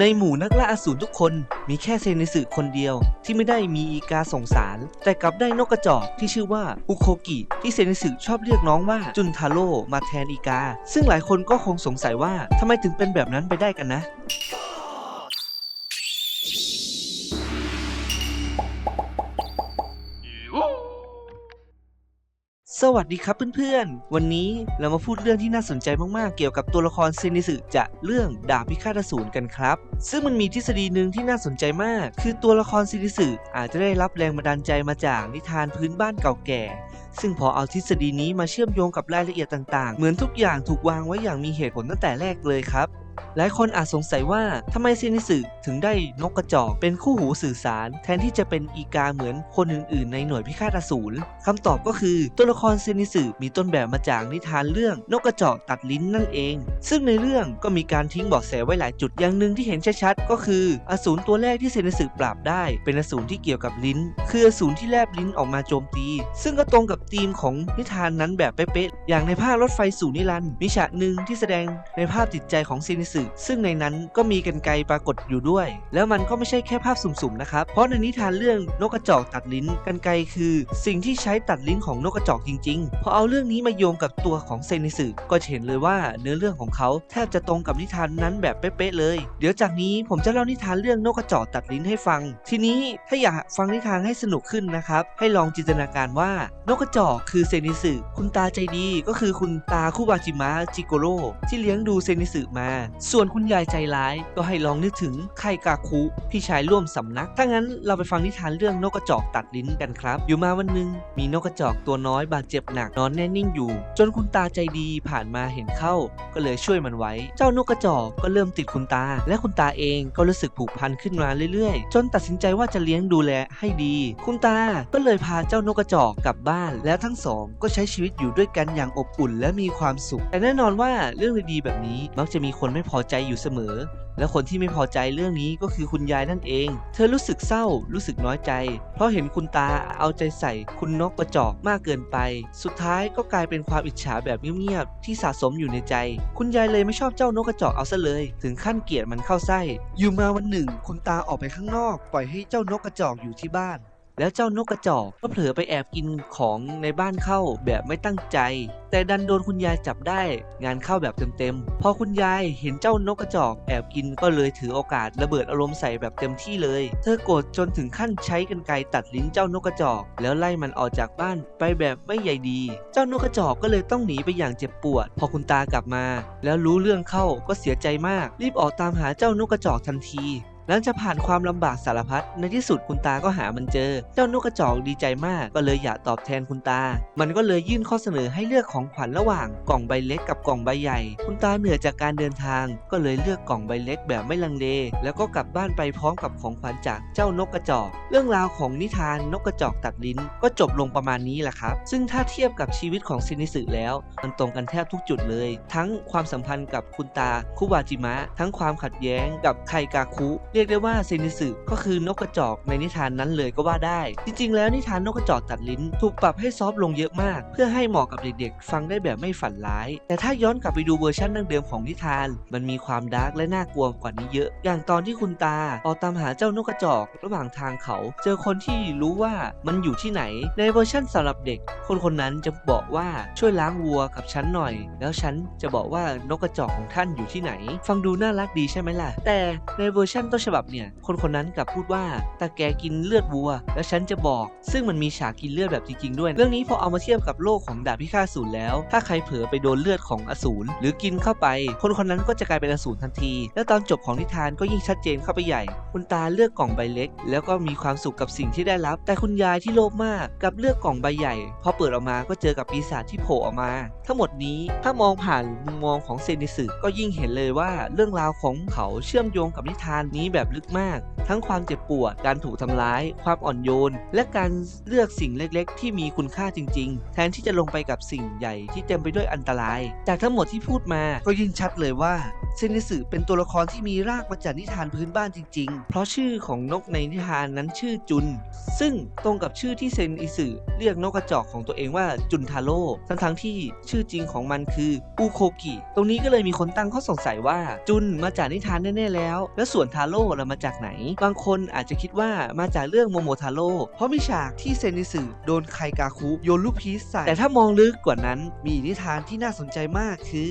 ในหมู่นักล่าอสูรทุกคนมีแค่เซนิสึคนเดียว ที่ไม่ได้มีอีกาส่งสาร แต่กลับได้นกกระจอกที่ชื่อว่าอุโคกิ ที่เซนิสึชอบเรียกน้องว่าจุนทาโร่มาแทนอีกา ซึ่งหลายคนก็คงสงสัยว่าทำไมถึงเป็นแบบนั้นไปได้กันนะ สวัสดีครับเพื่อนๆ วันนี้เรามาพูดเรื่องที่น่าสนใจมากๆ เกี่ยวกับตัวละครเซนิสึจะเรื่องดาบพิฆาตอสูรกันครับ ซึ่งมันมีทฤษฎีหนึ่งที่น่าสนใจมาก คือตัวละครเซนิสึอาจจะได้รับแรงบันดาลใจมาจากนิทานพื้นบ้านเก่าแก่ ซึ่งพอเอาทฤษฎีนี้มาเชื่อมโยงกับรายละเอียดต่างๆ เหมือนทุกอย่างถูกวางไว้อย่างมีเหตุผลตั้งแต่แรกเลยครับ หลายคนอาจสงสัยว่าทำไมเซนิสึถึงได้นกกระจอกเป็นคู่หูสื่อสาร แทนที่จะเป็นอีกาเหมือนคนอื่นๆ ในหน่วยพิฆาตอสูรคำตอบก็คือตัวละครเซนิสึมีต้นแบบมาจากนิทานเรื่องนกกระจอกตัดลิ้นนั่นเอง ซึ่งในเรื่องก็มีการทิ้งเบาะแสไว้หลายจุดอย่างหนึ่งที่เห็นชัดๆก็คืออสูรตัวแรกที่เซนิสึปราบได้เป็นอสูรที่เกี่ยวกับลิ้น คืออสูรที่แลบลิ้นออกมาโจมตี ซึ่งก็ตรงกับธีมของนิทานนั้นแบบเป๊ะอย่างในภาครถไฟสู่นิรันดร์มีฉากหนึ่งที่แสดงในภาพจิตใจของเซนิสึซึ่งในนั้นก็มีกันไกปรากฏอยู่ด้วย แล้วมันก็ไม่ใช่แค่ภาพสุ่มๆนะครับ เพราะในนิทานเรื่องนกกระจอกตัดลิ้นกันไกคือ สิ่งที่ใช้ตัดลิ้นของนกกระจอกจริงๆพอเอาเรื่องนี้มาโยงกับตัวของเซนิสึก็จะเห็นเลยว่าเนื้อเรื่องของเขาแทบจะตรงกับนิทานนั้นแบบเป๊ะๆเลย เดี๋ยวจากนี้ผมจะเล่านิทานเรื่องนกกระจอกตัดลิ้นให้ฟัง ทีนี้ถ้าอยากฟังนิทานให้สนุกขึ้นนะครับให้ลองจินตนาการว่านกกระจอกคือเซนิสึคุณตาใจดีก็คือคุณตาคุบาจิมะจิโกโร่ที่เลี้ยงดูเซนิสึมา ส่วนคุณยายใจร้ายก็ให้ลองนึกถึงไคกาคุพี่ชายร่วมสำนัก ถ้างั้นเราไปฟังนิทานเรื่องนกกระจอกตัดลิ้นกันครับ อยู่มาวันหนึ่งมีนกกระจอกตัวน้อยบาดเจ็บหนักนอนแน่นิ่งอยู่ จนคุณตาใจดีผ่านมาเห็นเข้า ก็เลยช่วยมันไว้ เจ้านกกระจอกก็เริ่มติดคุณตา และคุณตาเองก็รู้สึกผูกพันขึ้นมาเรื่อยๆ จนตัดสินใจว่าจะเลี้ยงดูแลให้ดี คุณตาก็เลยพาเจ้านกกระจอกกลับบ้าน แล้วทั้งสองก็ใช้ชีวิตอยู่ด้วยกันอย่างอบอุ่นและมีความสุข แต่แน่นอนว่าเรื่องดีๆแบบนี้มักจะมีคนไม่พอใจอยู่เสมอ และคนที่ไม่พอใจเรื่องนี้ก็คือคุณยายนั่นเอง เธอรู้สึกเศร้า รู้สึกน้อยใจ เพราะเห็นคุณตาเอาใจใส่คุณนกกระจอกมากเกินไป สุดท้ายก็กลายเป็นความอิจฉาแบบเงียบๆที่สะสมอยู่ในใจ คุณยายเลยไม่ชอบเจ้านกกระจอกเอาซะเลย ถึงขั้นเกลียดมันเข้าไส้ อยู่มาวันหนึ่ง คุณตาออกไปข้างนอก ปล่อยให้เจ้านกกระจอกอยู่ที่บ้าน แล้วเจ้านกกระจอกก็เผลอไปแอบกินของในบ้านเข้าแบบไม่ตั้งใจ แต่ดันโดนคุณยายจับได้งานเข้าแบบเต็มๆ พอคุณยายเห็นเจ้านกกระจอกแอบกินก็เลยถือโอกาสระเบิดอารมณ์ใส่แบบเต็มที่เลย เธอโกรธจนถึงขั้นใช้กรรไกรตัดลิ้นเจ้านกกระจอก แล้วไล่มันออกจากบ้านไปแบบไม่ใยดี เจ้านกกระจอกก็เลยต้องหนีไปอย่างเจ็บปวด พอคุณตากลับมา แล้วรู้เรื่องเข้าก็เสียใจมาก รีบออกตามหาเจ้านกกระจอกทันที หลังจากผ่านความลำบากสารพัดในที่สุดคุณตาก็หามันเจอ เจ้านกกระจอกดีใจมาก ก็เลยอยากตอบแทนคุณตา มันก็เลยยื่นข้อเสนอให้เลือกของขวัญระหว่างกล่องใบเล็กกับกล่องใบใหญ่ คุณตาเหนื่อยจากการเดินทาง ก็เลยเลือกกล่องใบเล็กแบบไม่ลังเล แล้วก็กลับบ้านไปพร้อมกับของขวัญจากเจ้านกกระจอก เรื่องราวของนิทานนกกระจอกตัดลิ้น ก็จบลงประมาณนี้แหละครับ ซึ่งถ้าเทียบกับชีวิตของซินิสึแล้ว มันตรงกันแทบทุกจุดเลย ทั้งความสัมพันธ์กับคุณตาคุบาจิมะ ทั้งความขัดแย้งกับไคกาคุเรียกได้ว่าเซนิสึก็คือนกกระจอกในนิทานนั้นเลยก็ว่าได้ จริงๆ แล้วนิทานนกกระจอกตัดลิ้น ถูกปรับให้ซอฟลงเยอะมาก เพื่อให้เหมาะกับเด็กๆ ฟังได้แบบไม่ฝันร้าย แต่ถ้าย้อนกลับไปดูเวอร์ชันดั้งเดิมของนิทาน มันมีความดาร์กและน่ากลัวกว่านี้เยอะ อย่างตอนที่คุณตาออกตามหาเจ้านกกระจอก ระหว่างทางเขา เจอคนที่รู้ว่ามันอยู่ที่ไหน ในเวอร์ชันสำหรับเด็ก คนคนนั้นจะบอกว่าช่วยล้างวัวกับฉันหน่อย แล้วฉันจะบอกว่านกกระจอกของท่านอยู่ที่ไหน ฟังดูน่ารักดีใช่ไหมล่ะ แต่ในเวอร์ชันต้นฉบับเนี่ย คนคนนั้นกลับพูดว่าตาแกกินเลือดวัว แล้วฉันจะบอก ซึ่งมันมีฉากกินเลือดแบบจริงๆด้วย เรื่องนี้พอเอามาเทียบกับโลกของดาบพิฆาตอสูรแล้ว ถ้าใครเผลอไปโดนเลือดของอสูรหรือกินเข้าไป คนคนนั้นก็จะกลายเป็นอสูรทันที แล้วตอนจบของนิทานก็ยิ่งชัดเจนเข้าไปใหญ่ คุณตาเลือกกล่องใบเล็ก แล้วก็มีความสุขกับสิ่งที่ได้รับ แต่คุณยายที่โลภมากกับเลือกกล่องใบใหญ่ พอเปิดออกมาก็เจอกับปีศาจที่โผล่ออกมา ทั้งหมดนี้ถ้ามองผ่านมุมมองของเซนิสึก็ยิ่งเห็นเลยว่าเรื่องราวของเขาเชื่อมโยงกับนิทานนี้แบบลึกมาก ทั้งความเจ็บปวด การถูกทำร้าย ความอ่อนโยน และการเลือกสิ่งเล็กๆ ที่มีคุณค่าจริง ๆ แทนที่จะลงไปกับสิ่งใหญ่ที่เต็มไปด้วยอันตราย จากทั้งหมดที่พูดมาก็ยิ่งชัดเลยว่าเซนิสึเป็นตัวละครที่มีรากมาจากนิทานพื้นบ้านจริง ๆ เพราะชื่อของนกในนิทานนั้นชื่อจุน ซึ่งตรงกับชื่อที่เซนอิสึเรียกนกกระจอกของตัวเองว่าจุนทาโร่ ทั้งทั้งๆที่ชื่อจริงของมันคืออูโคกิ ตรงนี้ก็เลยมีคนตั้งข้อสงสัยว่าจุนมาจากนิทานแน่ๆแล้ว แล้วส่วนทาโร่เรามาจากไหน บางคนอาจจะคิดว่ามาจากเรื่องโมโมทาโร่ เพราะมีฉากที่เซนอิสึโดนไคกาคุโยนลูกพีชใส่ แต่ถ้ามองลึกกว่านั้นมีนิทานที่น่าสนใจมากคือ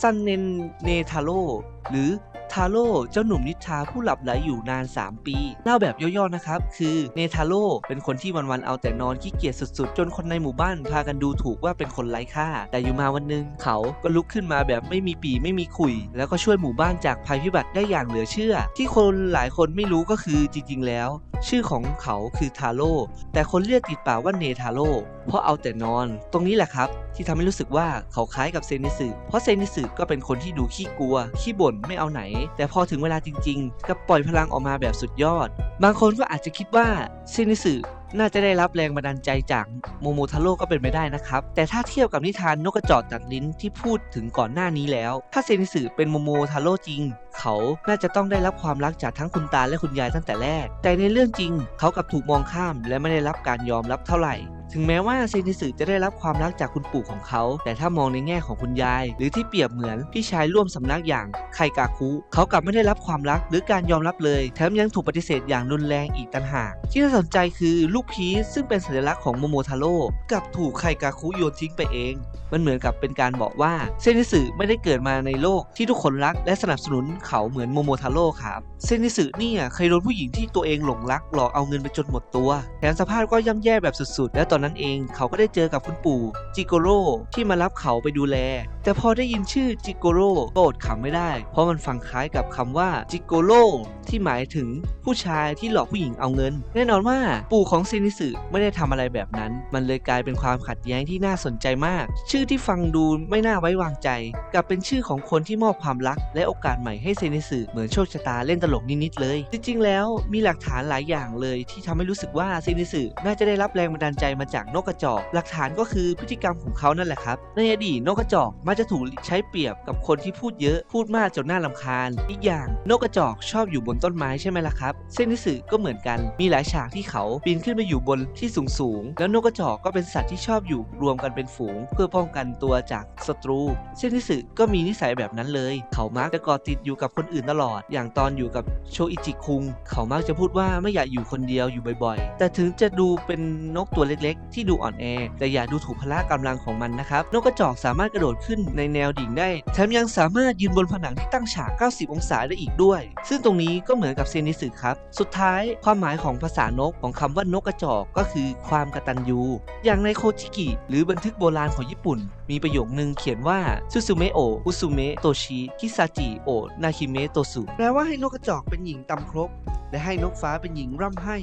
ซันเนนเนทาโร่หรือทาโร่เจ้าหนุ่มนิทราผู้หลับไหลอยู่นาน 3 ปีเล่าแบบย่อๆนะครับ คือเนทาโร่เป็นคนที่วันๆเอาแต่นอนขี้เกียจสุดๆ จนคนในหมู่บ้านพากันดูถูกว่าเป็นคนไร้ค่า แต่อยู่มาวันหนึง เขาก็ลุกขึ้นมาแบบไม่มีปีไม่มีขุย แล้วก็ช่วยหมู่บ้านจากภัยพิบัติได้อย่างเหลือเชื่อ ที่คนหลายคนไม่รู้ก็คือจริงๆแล้ว ชื่อของเขาคือทาโร่แต่คนเรียกติดปากว่าเนทาโร่เพราะเอาแต่นอน ตรงนี้แหละครับ ที่ทำให้รู้สึกว่าเขาคล้ายกับเซนิสึเพราะเซนิสึก็เป็นคนที่ดูขี้กลัว ขี้บ่นไม่เอาไหน แต่พอถึงเวลาจริงๆ ก็ปล่อยพลังออกมาแบบสุดยอด บางคนก็อาจจะคิดว่าเซนิสึ น่าจะได้รับแรงบันดาลใจจากโมโมทาโร่ก็เป็นไปได้นะครับ แต่ถ้าเทียบกับนิทานนกกระจอกตัดลิ้นที่พูดถึงก่อนหน้านี้แล้ว ถ้าเซนิสึเป็นโมโมทาโร่จริง เขาน่าจะต้องได้รับความรักจากทั้งคุณตาและคุณยายตั้งแต่แรก แต่ในเรื่องจริง เขากลับถูกมองข้ามและไม่ได้รับการยอมรับเท่าไหร่ ถึงแม้ว่าเซนิสึจะได้รับความรักจากคุณปู่ของเขา แต่ถ้ามองในแง่ของคุณยาย หรือที่เปรียบเหมือนพี่ชายร่วมสำนักอย่างไคกาคุเขากลับไม่ได้รับความรักหรือการยอมรับเลย แถมยังถูกปฏิเสธอย่างรุนแรงอีกต่างหาก ที่น่าสนใจคือลูกพีชซึ่งเป็นสัญลักษณ์ของโมโมทาโร่กลับถูกไคกาคุโยนทิ้งไปเอง มันเหมือนกับเป็นการบอกว่าเซนิสึไม่ได้เกิดมาในโลกที่ทุกคนรักและสนับสนุนเขาเหมือนโมโมทาโร่ครับเซนิสึเนี่ยเคยโดนผู้หญิงที่ตัวเองหลงรักหลอกเอาเงินไปจนหมดตัว แถมสภาพก็ย่ำแย่แบบสุดๆ และตอนนั้นเองเขาก็ได้เจอกับคุณปู่จิโกโร่ที่มารับเขาไปดูแล แต่พอได้ยินชื่อจิโกโร่ก็อดขำไม่ได้ เพราะมันฟังคล้ายกับคำว่าจิโกโร่ที่หมายถึงผู้ชายที่หลอกผู้หญิงเอาเงิน แน่นอนว่าปู่ของเซนิสึไม่ได้ทำอะไรแบบนั้น มันเลยกลายเป็นความขัดแย้งที่น่าสนใจมาก ชื่อที่ฟังดูไม่น่าไว้วางใจ กลับเป็นชื่อของคนที่มอบความรัก และโอกาสใหม่ให้เซนิสึเหมือนโชคชะตาเล่นตลกนิดๆเลย จริงๆแล้วมีหลักฐานหลายอย่างเลยที่ทำให้รู้สึกว่าเซนิสึน่าจะได้รับแรงบันดาลใจมาจากนกกระจอก หลักฐานก็คือพฤติกรรมของเขานั่นแหละครับ ในอดีตนกกระจอกมักจะถูกใช้เปรียบกับคนที่พูดเยอะพูดมากจนน่าลำคาญ อีกอย่างนกกระจอกชอบอยู่บนต้นไม้ใช่ไหมล่ะครับเซนิสึก็เหมือนกันมีหลายฉากที่เขาปีนขึ้นไปอยู่บนที่สูงๆแล้วนกกระจอกก็เป็นสัตว์ที่ชอบอยู่รวมกันเป็นฝูง เพื่อป้องกันตัวจากศัตรูเซนิสึก็มีนิสัยแบบนั้นเลย เขามักจะกอดติดอยู่กับคนอื่นตลอด อย่างตอนอยู่กับโชอิจิคุง เขามักจะพูดว่าไม่อยากอยู่คนเดียวอยู่บ่อยๆ แต่ถึงจะดูเป็นนกตัวเล็กที่ดูอ่อนแอ แต่อย่าดูถูกพละกำลังของมันนะครับ นกกระจอกสามารถกระโดดขึ้นในแนวดิ่งได้ แถมยังสามารถยืนบนผนังที่ตั้งฉาก 90 องศาได้อีกด้วย ซึ่งตรงนี้ก็เหมือนกับเซนิสึครับ สุดท้ายความหมายของภาษานกของคำว่านกกระจอกก็คือความกตัญญู อย่างในโคจิกิ หรือบันทึกโบราณของญี่ปุ่น มีประโยคนึงเขียนว่าซูซูเมโออุซุเมโตชิคิซาจิโอนาคิเมโตสุแปลว่าให้นกกระจอกเป็นหญิงตำครกและให้นกฟ้าเป็นหญิงร่ำให้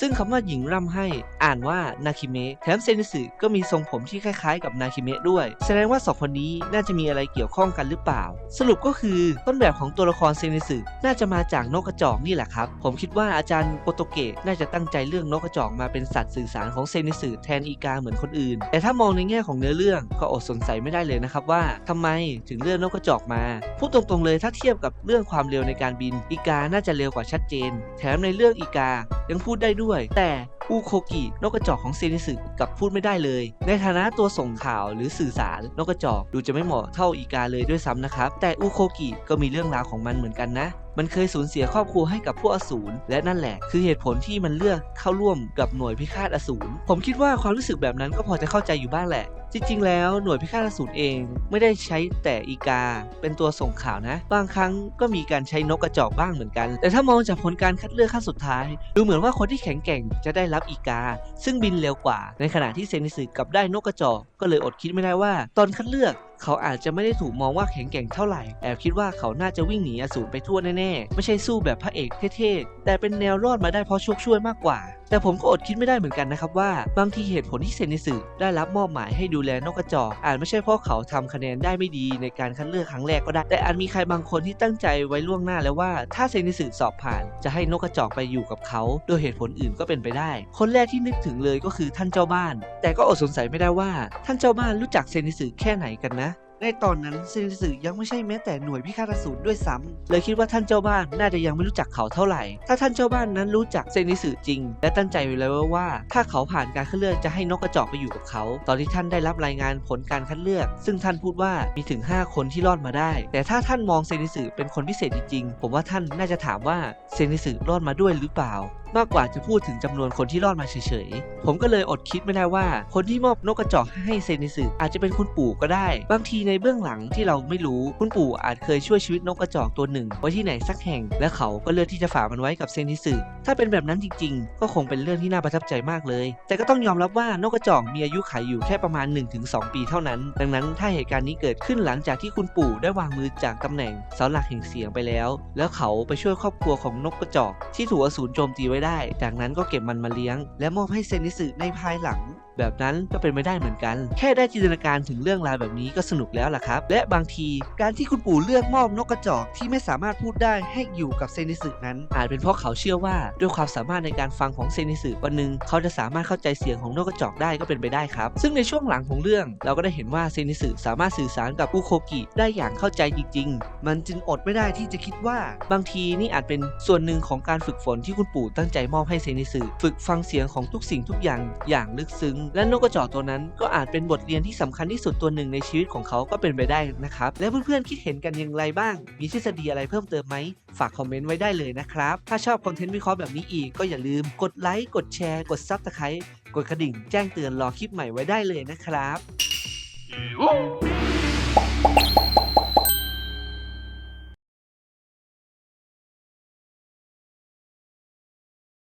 ซึ่งคำว่าหญิงร่ำให้อ่านว่านาคิเมะแถมเซนิสึก็มีทรงผมที่คล้ายๆกับนาคิเมะด้วย แสดงว่าสองคนนี้น่าจะมีอะไรเกี่ยวข้องกันหรือเปล่า สรุปก็คือต้นแบบของตัวละครเซนิสึน่าจะมาจากนกกระจอกนี่แหละครับ ผมคิดว่าอาจารย์โปโตเกะน่าจะตั้งใจเรื่องนกกระจอกมาเป็นสัตว์สื่อสารของเซนิสึแทนอีกาเหมือนคนอื่น แต่ถ้ามองในแง่ของเนื้อเรื่องก็อดสงสัยไม่ได้เลยนะครับว่าทำไมถึงเลือกนกกระจอกมาพูดตรงๆเลยถ้าเทียบกับเรื่องความเร็วในการบินอีกาน่าจะเร็วกว่าชัดเจน แถมในเรื่องอีกายังพูดได้ด้วยแต่อูโคกินกกระจอกของเซนิสึกับพูดไม่ได้เลย ในฐานะตัวส่งข่าวหรือสื่อสารนกกระจอกดูจะไม่เหมาะเท่าอีกาเลยด้วยซ้ำนะครับ แต่อูโคกิก็มีเรื่องราวของมันเหมือนกันนะมันเคยสูญเสียครอบครัวให้กับพวกอสูรและนั่นแหละคือเหตุผลที่มันเลือกเข้าร่วมกับหน่วยพิฆาตอสูรผมคิดว่าความรู้สึกแบบนั้นก็พอจะเข้าใจอยู่บ้างแหละ จริงๆ แล้วหน่วยพิฆาตอสูรเองไม่ได้ใช้แต่อีกา เป็นตัวส่งข่าวนะ บางครั้งก็มีการใช้นกกระจอกบ้างเหมือนกัน แต่ถ้ามองจากผลการคัดเลือกขั้นสุดท้าย ดูเหมือนว่าคนที่แข็งแกร่งจะได้รับอีกา ซึ่งบินเร็วกว่า ในขณะที่เซนิสึกลับได้นกกระจอกก็เลยอดคิดไม่ได้ว่า ตอนคัดเลือก เขาอาจจะไม่ได้ถูกมองว่าแข็งแกร่งเท่าไหร่ แอบคิดว่าเขาน่าจะวิ่งหนีอสูรไปทั่วแน่ๆ ไม่ใช่สู้แบบพระเอกเท่ๆ แต่เป็นแนวรอดมาได้เพราะโชคช่วยมากกว่า แต่ผมก็อดคิดไม่ได้เหมือนกันนะครับว่า บางทีเหตุผลที่เซนิสึได้รับมอบหมายให้ดูแลนกกระจอก อาจไม่ใช่เพราะเขาทำคะแนนได้ไม่ดีในการคัดเลือกครั้งแรกก็ได้ แต่อาจมีใครบางคนที่ตั้งใจไว้ล่วงหน้าแล้วว่า ถ้าเซนิสึสอบผ่าน จะให้นกกระจอกไปอยู่กับเขา โดยเหตุผลอื่นก็เป็นไปได้ คนแรกที่นึกถึงเลยก็คือท่านเจ้าบ้าน แต่ก็อดสงสัยไม่ได้ว่า ท่านเจ้าบ้านรู้จักเซนิสึแค่ไหนกันนะ ในตอนนั้นเซนิสึยังไม่ใช่แม้แต่หน่วยพิฆาตอสูรด้วยซ้ำเลยคิดว่าท่านเจ้าบ้านน่าจะยังไม่รู้จักเขาเท่าไหร่ ถ้าท่านเจ้าบ้านนั้นรู้จักเซนิสึจริง และตั้งใจไว้แล้วว่า ถ้าเขาผ่านการคัดเลือกจะให้นกกระจอกไปอยู่กับเขา ตอนที่ท่านได้รับรายงานผลการคัดเลือก ซึ่งท่านพูดว่ามีถึง 5 คนที่รอดมาได้ แต่ถ้าท่านมองเซนิสึเป็นคนพิเศษจริงๆผมว่าท่านน่าจะถามว่าเซนิสึรอดมาด้วยหรือเปล่า มากกว่าจะพูดถึงจำนวนคนที่รอดมาเฉยๆ ผมก็เลยอดคิดไม่ได้ว่า คนที่มอบนกกระจอกให้เซนิสึอาจจะเป็นคุณปู่ก็ได้ บางทีในเบื้องหลังที่เราไม่รู้คุณปู่อาจเคยช่วยชีวิตนกกระจอกตัวหนึ่ง ไว้ที่ไหนสักแห่ง และเขาก็เลือกที่จะฝากมันไว้กับเซนิสึถ้าเป็นแบบนั้นจริง ๆ ก็คงเป็นเรื่องที่น่าประทับใจมากเลย แต่ก็ต้องยอมรับว่านกกระจอกมีอายุขัยอยู่แค่ประมาณ 1-2 ปีเท่านั้น ดังนั้นถ้าเหตุการณ์นี้เกิดขึ้นหลังจากที่คุณปู่ได้วางมือจากตำแหน่งเสาหลักแห่งเสียงไปแล้ว แล้วเขาไปช่วยครอบครัวของนกกระจอกที่ถูกอสูรโจมตีไว้ได้ จากนั้นก็เก็บมันมาเลี้ยง และมอบให้เซนิสึในภายหลังแบบนั้นก็เป็นไม่ได้เหมือนกัน แค่ได้จินตนาการถึงเรื่องราวแบบนี้ก็สนุกแล้วล่ะครับ และบางทีการที่คุณปู่เลือกมอบนกกระจอกที่ไม่สามารถพูดได้ให้อยู่กับเซนิสึนั้น อาจเป็นเพราะเขาเชื่อว่า ด้วยความสามารถในการฟังของเซนิสึวันหนึ่งเขาจะสามารถเข้าใจเสียงของนกกระจอกได้ก็เป็นไปได้ครับ ซึ่งในช่วงหลังของเรื่อง เราก็ได้เห็นว่าเซนิสึสามารถสื่อสารกับอุโคกิได้อย่างเข้าใจจริง ๆ มันจึงอดไม่ได้ที่จะคิดว่า บางทีนี่อาจเป็นส่วนหนึ่งของการฝึกฝนที่คุณปู่ตั้งใจมอบให้เซนิสึฝึกฟังเสียงของทุกสิ่งทุกอย่างอย่างลึกซึ้งและนกกระจอกตัวนั้นก็อาจเป็นบทเรียนที่สำคัญที่สุดตัวหนึ่งในชีวิตของเขาก็เป็นไปได้นะครับ และเพื่อนๆคิดเห็นกันอย่างไรบ้าง มีทฤษฎีอะไรเพิ่มเติมไหม ฝากคอมเมนต์ไว้ได้เลยนะครับ ถ้าชอบคอนเทนต์วิเคราะห์แบบนี้อีกก็อย่าลืมกดไลค์ กดแชร์ กดซับสไครต์กดกระดิ่งแจ้งเตือนรอคลิปใหม่ไว้ได้เลยนะครับ